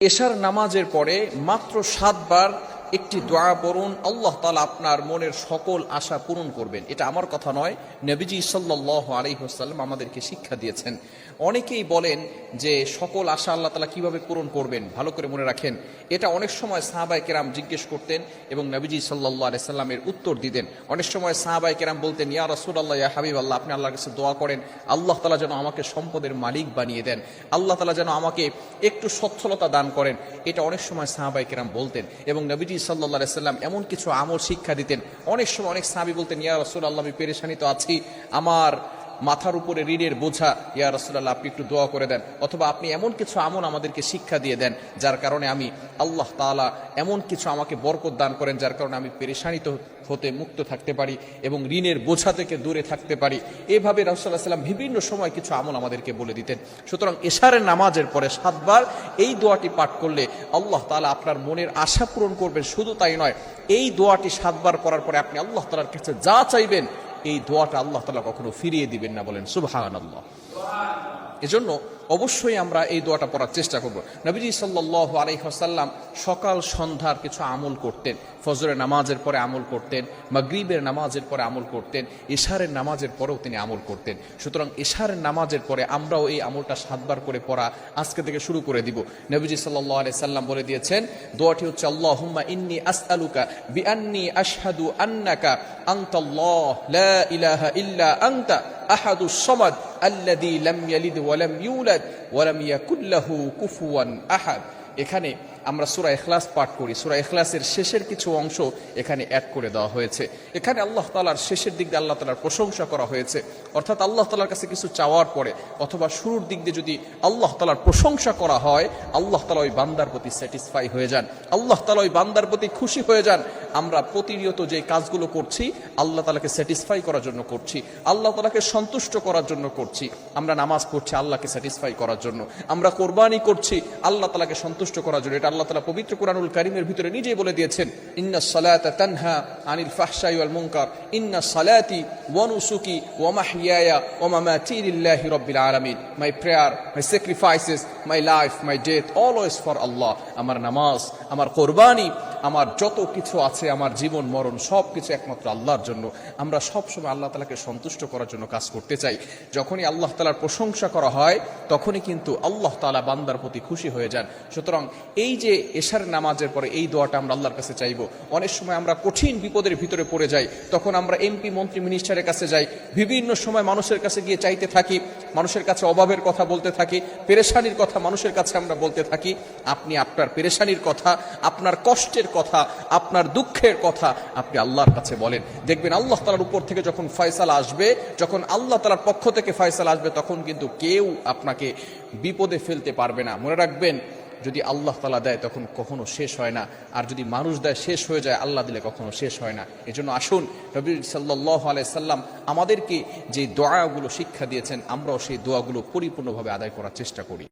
এশার নামাজের পরে মাত্র সাতবার একটি দোয়া পড়ুন, আল্লাহ তালা আপনার মনের সকল আশা পূরণ করবেন। এটা আমার কথা নয়, নবীজি সাল্লাহ আলহিহাসাল্লাম আমাদেরকে শিক্ষা দিয়েছেন। অনেকেই বলেন যে সকল আশা আল্লাহ তালা কীভাবে পূরণ করবেন, ভালো করে মনে রাখেন। এটা অনেক সময় সাহাবাই কেরাম জিজ্ঞেস করতেন এবং নবীজি সাল্লাহ আলাইসাল্লামের উত্তর দিতেন। অনেক সময় সাহাবাই কেরাম বলতেন, ইয়া রসুল আল্লাহ ইয়া হাবিব আল্লাহ আপনি আল্লাহর কাছে দোয়া করেন, আল্লাহ তালা যেন আমাকে সম্পদের মালিক বানিয়ে দেন, আল্লাহ তালা যেন আমাকে একটু সচ্ছলতা দান করেন। এটা অনেক সময় সাহাবাই কেরাম বলতেন এবং নবীজি সাল্লাহ সাল্লাম এমন কিছু আমল শিক্ষা দিতেন। অনেক সময় অনেক সাহাবি বলতেন, ইয়া রসুল আল্লাহ আমি পেরেশানি তো আছি। আমার মাথার উপরে ঋণের বোঝা, ইয়া রসুল্লাহ আপনি একটু দোয়া করে দেন। অথবা আপনি এমন কিছু আমল আমাদেরকে শিক্ষা দিয়ে দেন, যার কারণে আমি আল্লাহ তাআলা এমন কিছু আমাকে বরকত দান করেন, যার কারণে আমি পেরেশানিত হতে মুক্ত থাকতে পারি এবং ঋণের বোঝা থেকে দূরে থাকতে পারি। এভাবে রসুল্লাহ সাল্লাম বিভিন্ন সময় কিছু আমল আমাদেরকে বলে দিতেন। সুতরাং এশারের নামাজের পরে সাতবার এই দোয়াটি পাঠ করলে আল্লাহ তালা আপনার মনের আশা পূরণ করবেন। শুধু তাই নয়, এই দোয়াটি সাতবার পড়ার পরে আপনি আল্লাহ তালার কাছে যা চাইবেন এই দোয়াটা আল্লাহ তালা কখনো ফিরিয়ে দিবেন না বলেন সুবাহ আল্লাহ এজন্য অবশ্যই আমরা এই দোয়াটা পড়ার চেষ্টা করব। নবীজি সাল্লাহ আলাইসাল্লাম সকাল সন্ধ্যার কিছু আমল করতেন। ফজরের নামাজের পরে আমল করতেন, মাগরিবের নামাজের পরে আমল করতেন, ইশারের নামাজের পরেও তিনি আমল করতেন। সুতরাং ইশারের নামাজের পরে আমরাও এই আমলটা সাতবার করে পড়া আজকে থেকে শুরু করে দিব। নবীজি সাল্লাহ আলাই সাল্লাম বলে দিয়েছেন, দোয়াটি হচ্ছে আল্লাহ হুম্মা ইন্নি আসআলুকা বিআন্নি আশহাদু আন্নাকা আনতাল্লাহ, লা ইলাহা ইল্লা আনতা আহাদু সমাদ আল্লাদি লাম ইয়ালিদ ওয়ালাম ইউলাদ। ওয়ালাম ইয়াকুল্লাহু কুফুয়ান আহাদ। এখানে আমরা সুরা এখলাস পাঠ করি। সুরা এখলাসের শেষের কিছু অংশ এখানে অ্যাড করে দেওয়া হয়েছে। এখানে আল্লাহ তালার শেষের দিক দিয়ে আল্লাহ তালার প্রশংসা করা হয়েছে। অর্থাৎ আল্লাহ তালার কাছে কিছু চাওয়ার পরে অথবা শুরুর দিক দিয়ে যদি আল্লাহ তালার প্রশংসা করা হয়, আল্লাহ তালা ওই বান্দার প্রতি স্যাটিসফাই হয়ে যান। আল্লাহ তালা ওই বান্দার প্রতি খুশি হয়ে যান। আমরা প্রতিনিয়ত যে কাজগুলো করছি, আল্লাহ তালাকে স্যাটিসফাই করার জন্য করছি। আল্লাহ তালাকে সন্তুষ্ট করার জন্য করছি। আমরা নামাজ পড়ছি আল্লাহকে স্যাটিসফাই করার জন্য। আমরা কোরবানি করছি, আল্লাহ তালাকে সন্তুষ্ট করার জন্য। এটা আল্লাহ তালা পবিত্র কোরআনুল কারিমের ভিতরে নিজেই বলে দিয়েছেন ইন্না সালাতা তানহা আনিল ফাহশাই ওয়াল মুনকার ইন্না সালাতি ওয়া নুসুকি ওয়া মাহইয়ায়া ওয়া মামাতি লিল্লাহি রাব্বিল আলামিন my prayer my sacrifices my life my death always for আল্লাহ আমার নামাজ আমার কোরবানি আমার যত কিছু আছে, আমার জীবন, মরণ সব কিছু একমাত্র আল্লাহর জন্য। আমরা সবসময় আল্লাহ তালাকে সন্তুষ্ট করার জন্য কাজ করতে চাই। যখনই আল্লাহ তালার প্রশংসা করা হয়, তখনই কিন্তু আল্লাহ তালা বান্দার প্রতি খুশি হয়ে যান। সুতরাং এই যে এশার নামাজের পরে এই দোয়াটা আমরা আল্লাহর কাছে চাইব। অনেক সময় আমরা কঠিন বিপদের ভিতরে পড়ে যাই, তখন আমরা এমপি মন্ত্রী মিনিস্টারের কাছে যাই। বিভিন্ন সময় মানুষের কাছে গিয়ে চাইতে থাকি, মানুষের কাছে অভাবের কথা বলতে থাকি, পেরেশানির কথা মানুষের কাছে আমরা বলতে থাকি, আপনি আপনার পেরেশানির কথা, আপনার কষ্টের কথা, আপনার দুঃখের কথা আপনি আল্লাহর কাছে বলেন। দেখবেন আল্লাহ তালার উপর থেকে যখন ফয়সালা আসবে, যখন আল্লাহ তালার পক্ষ থেকে ফয়সালা আসবে, তখন কিন্তু কেউ আপনাকে বিপদে ফেলতে পারবে না। মনে রাখবেন, যদি আল্লাহ তালা দেয়, তখন কখনো শেষ হয় না। আর যদি মানুষ দেয়, শেষ হয়ে যায়, আল্লাহ দিলে কখনো শেষ হয় না। এজন্য আসুন, নবী সাল্লাহ আলাইসাল্লাম আমাদেরকে যে দোয়াগুলো শিক্ষা দিয়েছেন, আমরাও সেই দোয়াগুলো পরিপূর্ণভাবে আদায় করার চেষ্টা করি।